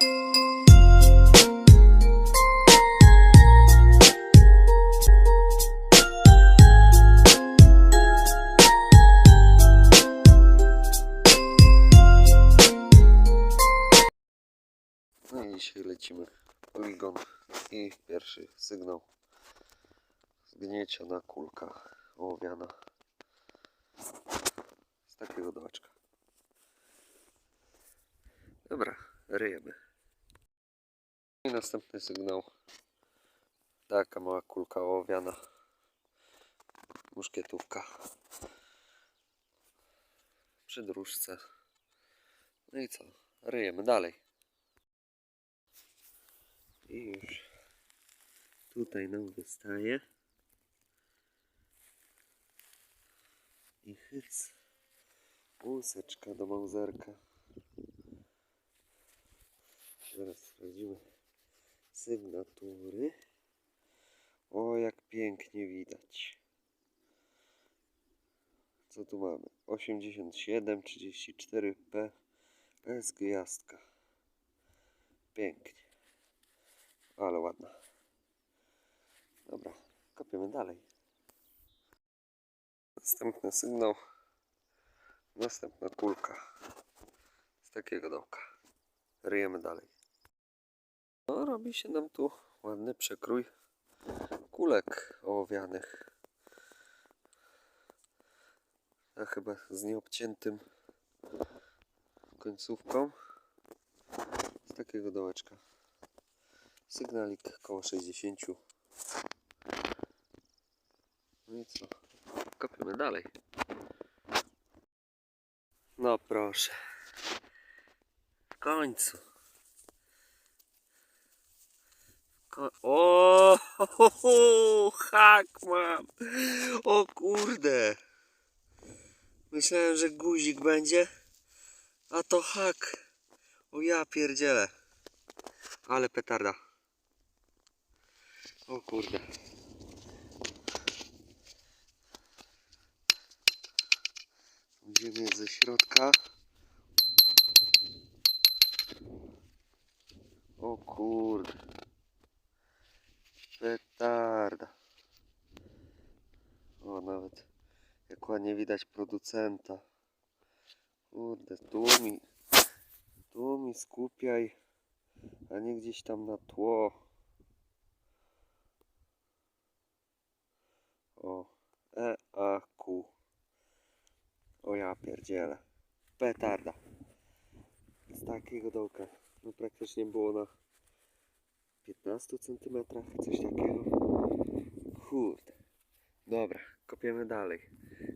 No i dzisiaj lecimy poligon i pierwszy sygnał zgnięcia na kulkach ołowiana z takiego dołeczka. Dobra, ryjemy. I następny sygnał. Taka mała kulka ołowiana. Muszkietówka. Przy dróżce. No i co? Ryjemy dalej. I już tutaj nam wystaje. I hyc. Łuseczka do mauzerka. Zaraz sprawdzimy sygnatury. O, jak pięknie widać. Co tu mamy? 87, 34 P. PS gwiazdka. Pięknie. Ale ładna. Dobra, kopiemy dalej. Następny sygnał. Następna kulka. Z takiego dołka. Ryjemy dalej. No, robi się nam tu ładny przekrój kulek ołowianych. A chyba z nieobciętym końcówką. Z takiego dołeczka. Sygnalik koło 60. No i co? Kopiemy dalej. No proszę. W końcu. O, ho, hak mam. O kurde. Myślałem, że guzik będzie, a to hak. O ja pierdzielę. Ale petarda. O kurde. Idziemy ze środka. O kurde. Petarda. O nawet jak ładnie widać producenta. Kurde, tu mi, tu mi skupiaj, a nie gdzieś tam na tło. O, E, A, Q. O ja pierdzielę. Petarda. Z takiego dołka. No praktycznie było na 15 cm, coś takiego. Kurde. Dobra, kopiemy dalej.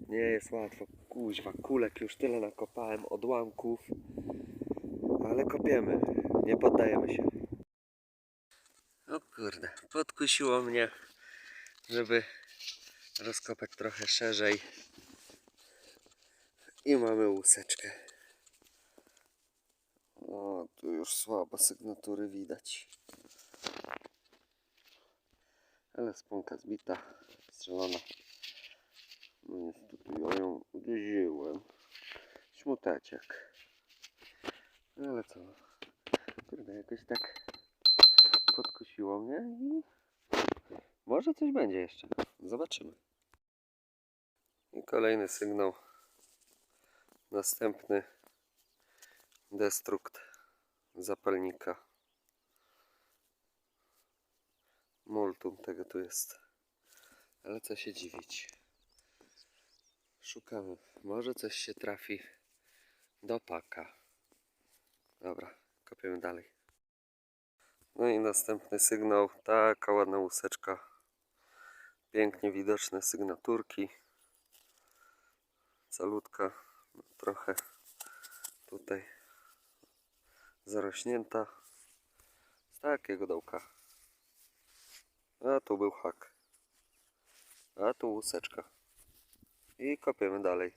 Nie jest łatwo. Kuźwa, kulek już tyle nakopałem, odłamków. Ale kopiemy. Nie poddajemy się. O kurde, podkusiło mnie, żeby rozkopać trochę szerzej. I mamy łuseczkę. O, tu już słabo sygnatury widać. Ale sponka zbita, strzelona. No niestety ja ją uderzyłem. Śmuteczek. No ale co? Kurde, jakoś tak podkusiło mnie i może coś będzie jeszcze. Zobaczymy. I kolejny sygnał. Następny destrukt zapalnika. Multum tego tu jest. Ale co się dziwić. Szukamy. Może coś się trafi do paka. Dobra, kopiemy dalej. No i następny sygnał. Taka ładna łuseczka. Pięknie widoczne sygnaturki. Calutka. Trochę tutaj zarośnięta. Z takiego dołka. A tu był hak. A tu łuseczka. I kopiemy dalej.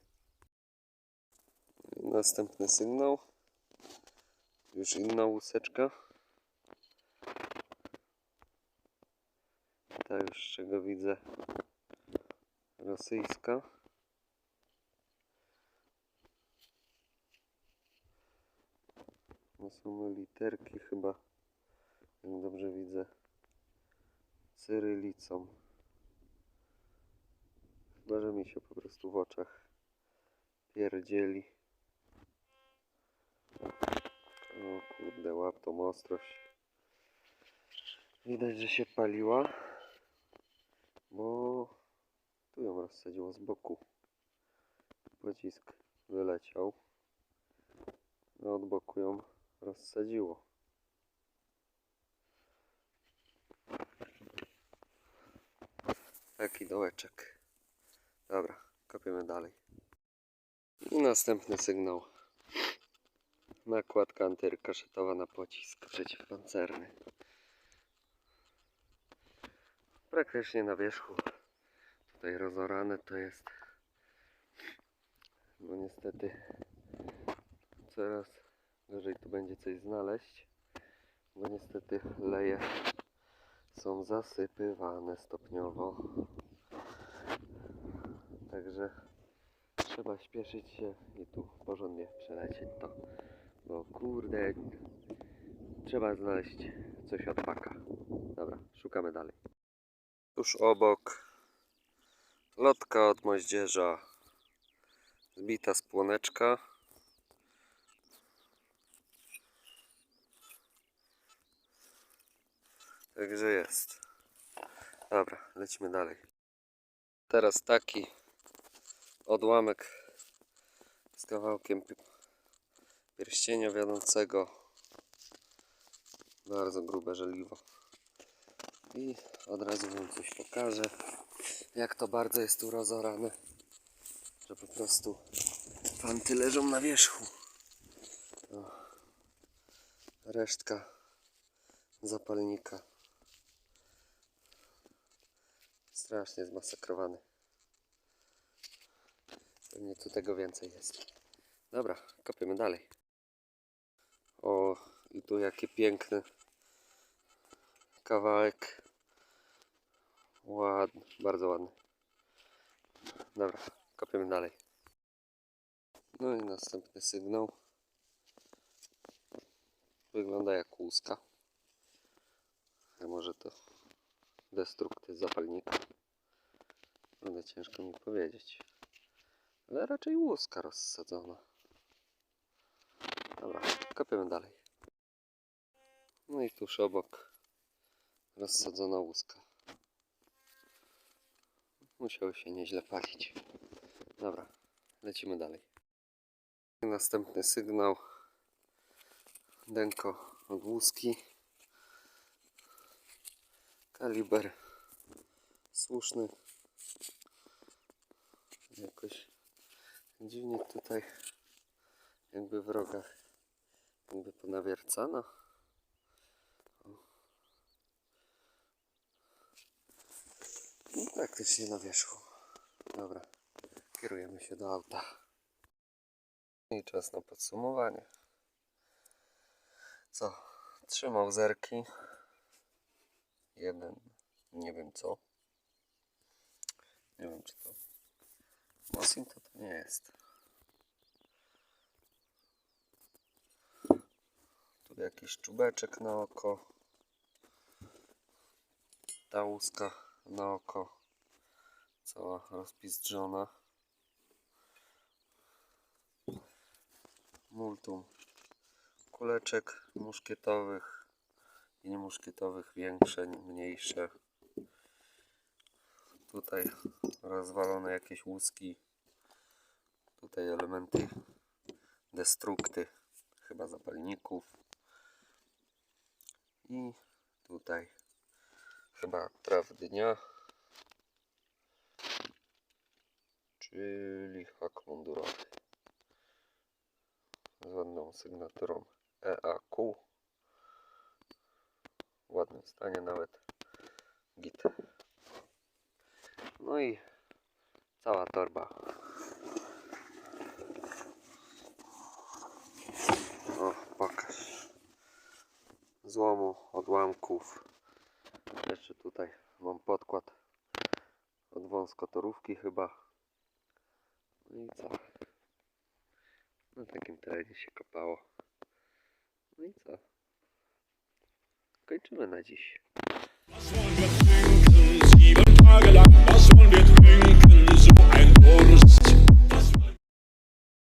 Następny sygnał. Już inna łuseczka. Ta już z czego widzę rosyjska. No są literki chyba są. Chyba, że mi się po prostu w oczach pierdzieli. O kurde, łap tą ostrość. Widać, że się paliła, bo tu ją rozsadziło z boku. Pocisk wyleciał. No od boku ją rozsadziło. Taki dołeczek. Dobra, kopiemy dalej. I następny sygnał. Nakładka antyrykaszetowa na pocisk przeciwpancerny. Praktycznie na wierzchu. Tutaj rozorane to jest. No niestety coraz gorzej tu będzie coś znaleźć. Bo niestety leje są zasypywane stopniowo. Także trzeba śpieszyć się i tu porządnie przelecieć to. Bo kurde, trzeba znaleźć coś od paka. Dobra, szukamy dalej. Tuż obok lotka od moździerza, zbita z Także jest. Dobra, lecimy dalej. Teraz taki odłamek z kawałkiem pi- pierścienia wiodącego. Bardzo grube żeliwo. I od razu wam coś pokażę, jak to bardzo jest tu rozorane, że po prostu fanty leżą na wierzchu. O. Resztka zapalnika. Strasznie zmasakrowany. Pewnie tu tego więcej jest. Dobra, kopiemy dalej. O, i tu jaki piękny kawałek. Ładny, bardzo ładny. Dobra, kopiemy dalej. No i następny sygnał. Wygląda jak łuska. A może to destrukty zapalnika. Ale ciężko mi powiedzieć. Ale raczej łuska rozsadzona. Dobra, kopiemy dalej. No i tuż obok rozsadzona łuska. Musiały się nieźle palić. Dobra, lecimy dalej. Następny sygnał. Denko od łuski. Kaliber słuszny. Jakoś dziwnie tutaj jakby w rogach jakby ponawiercano. No, praktycznie na wierzchu. Dobra, kierujemy się do auta. I czas na podsumowanie. Co? Trzymał zerki. Jeden, nie wiem co. Nie wiem czy to Mosin to to nie jest. Tu jakiś czubeczek na oko. Ta łuska na oko. Cała rozpizdrzona. Multum kuleczek muszkietowych i niemuszkietowych większe, mniejsze. Tutaj rozwalone jakieś łuski. Tutaj elementy destrukty, chyba zapalników. I tutaj chyba traw dnia, czyli hak mundurowy z ładną sygnaturą EAQ. W ładnym stanie nawet git. No i cała torba. O, pokaż. Złomu, odłamków. Jeszcze tutaj mam podkład od wąskotorówki chyba. No i co? Na takim terenie się kopało. No i co? kończymy na dziś.